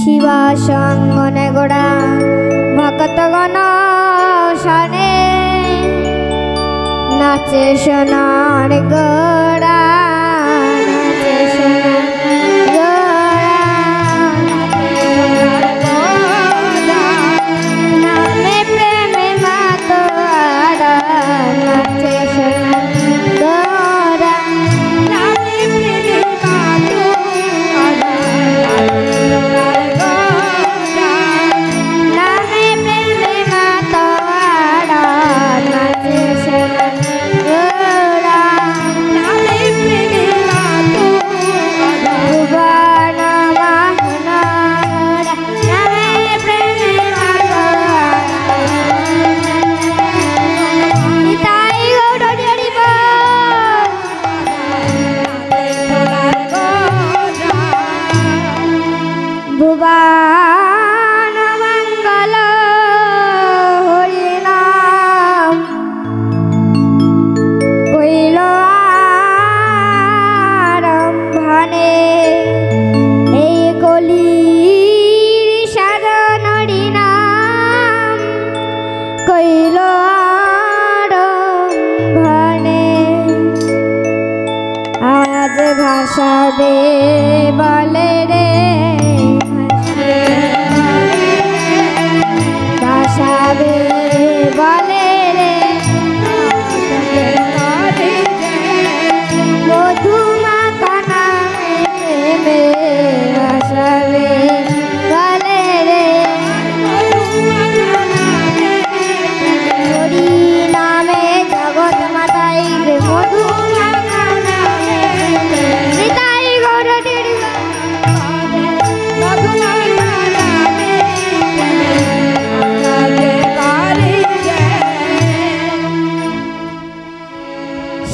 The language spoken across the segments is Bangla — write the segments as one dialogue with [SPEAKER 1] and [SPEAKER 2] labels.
[SPEAKER 1] শিবা সঙ্গনে গোড়া ভক্তগণ সনে। নাচে সোনার গো আজ ভাষাবে বলে রে। ভাষাবে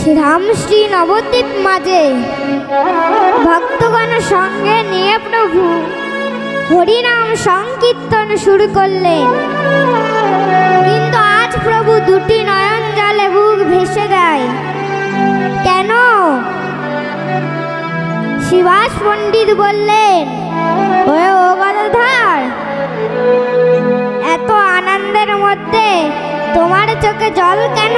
[SPEAKER 1] শ্রীরাম শ্রী নবদ্বীপ মাঝে। ভক্তগণ সঙ্গে নিয়ে প্রভু হরিনাম সংকীর্তন শুরু করলেন। কিন্তু আজ প্রভু দুটি নয়ন জলে বুক ভেসে দেয় কেন? শিবাস পণ্ডিত বললেন ও গদাধর, এত আনন্দের মধ্যে তোমার চোখে জল কেন?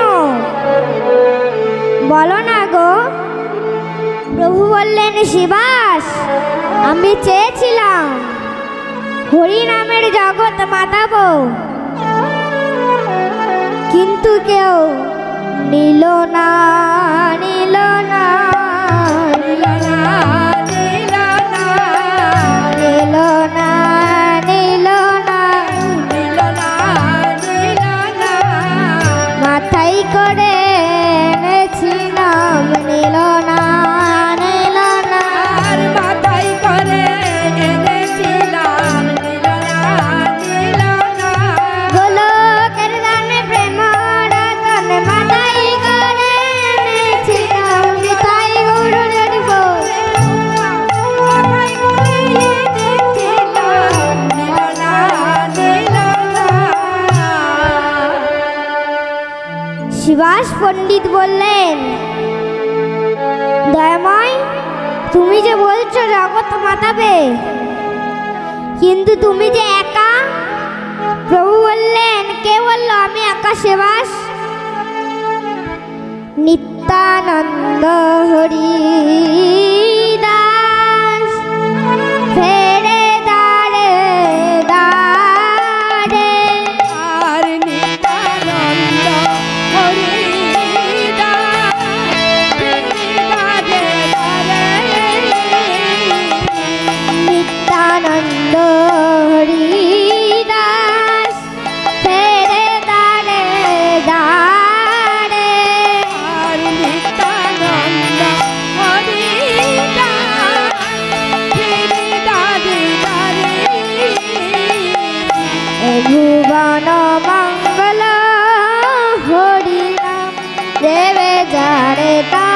[SPEAKER 1] বলো না গো। প্রভু বললেন, শিবাস, আমি চেয়েছিলাম হরি নামের জগৎ মাতাব। কিন্তু কেউ নিল না নিল না নিল না। শিবাস পণ্ডিত বললেন, দয়াময়, তুমি যে বলছো জগৎ মাতাবে, কিন্তু তুমি যে একা? প্রভু বললেন, কে বলল? আমি একা সেবাস নিত্যানন্দ દેવે જાણે તા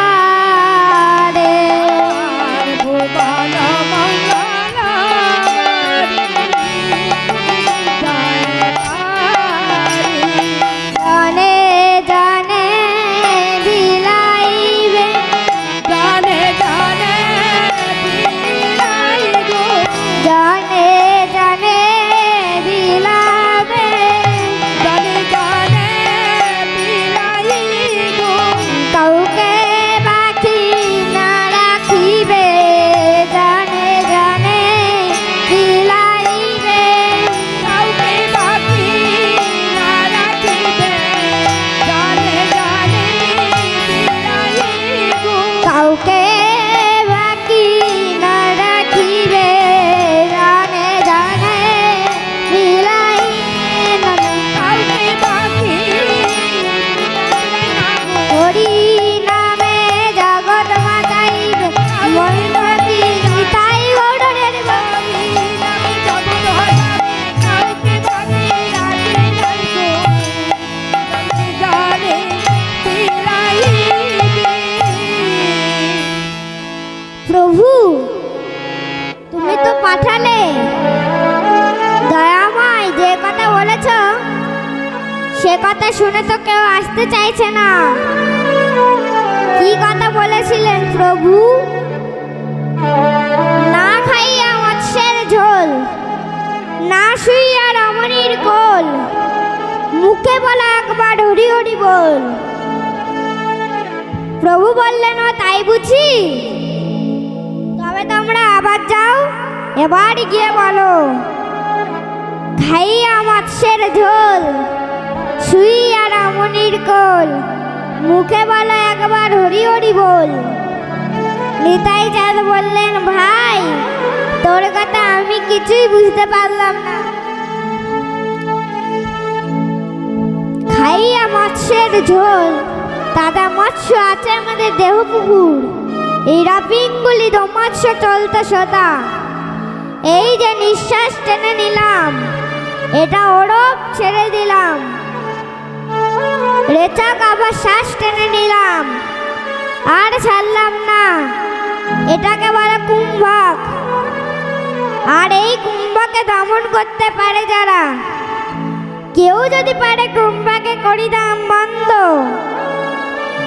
[SPEAKER 1] কথা শুনে তো কেউ আসতে চাইছে না। কি কথা বলেছিলেন প্রভু? না খাইয়া মৎস্যের ঝোল, না শুইয়া রমণীর কোল, মুখে বলা একবার হরি হরি বল। প্রভু বললেন, ও, তাই বুঝি? তবে তোমরা আবার যাও, এবার গিয়ে বলো। খাইয়া মৎস্যের ঝোল শুইয়া রামনির কোল। মুখে বলো একবার হরি হরি বল। নিতাই চাঁদ বললেন, ভাই, তোর কথা আমি কিছুই বুঝতে পারলাম না। খাইয়া মৎস্যের ঝোল। দাদা মৎস্য আছে আমাদের দেহ পুকুর এই রাপিংগুলি মৎস্য চলতে সদা। এই যে নিঃশ্বাস টেনে নিলাম, এটা ওরপ ছেড়ে দিলাম। রেচাক আবার শ্বাস টেনে নিলাম। আর ছাড়লাম না। এটাকে বলে কুম্ভক। আর এই কুম্ভকে দমন করতে পারে যারা। কেউ যদি পারে কুম্ভকে করি দাম বন্ধ।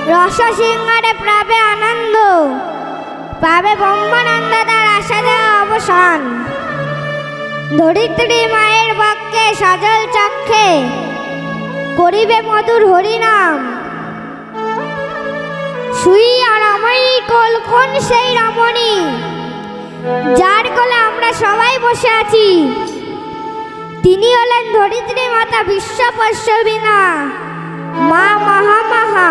[SPEAKER 1] রস সিংহারে পাবে আনন্দ। পাবে ব্রহ্মানন্দ তার আসা যাওয়া অবসান। ধরিত্রী মায়ের বাক্যে সজল চক্ষে করিবে মধুর হরিনাম। শুইয়া রমণী কোল কোন সেই রমণী। যার কোলে আমরা সবাই বসে আছি। তিনি হলেন ধরিত্রী মাতা বিশ্বপশ্ববিনা মা মহা মহা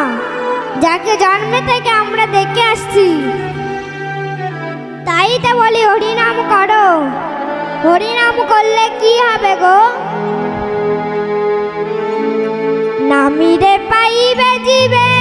[SPEAKER 1] যাকে জন্মে থেকে আমরা দেখে আসছি। তাই তো বলি হরিনাম করো। হরিনাম করলে কি হবে গো? নামিরে পাইবে জীবে।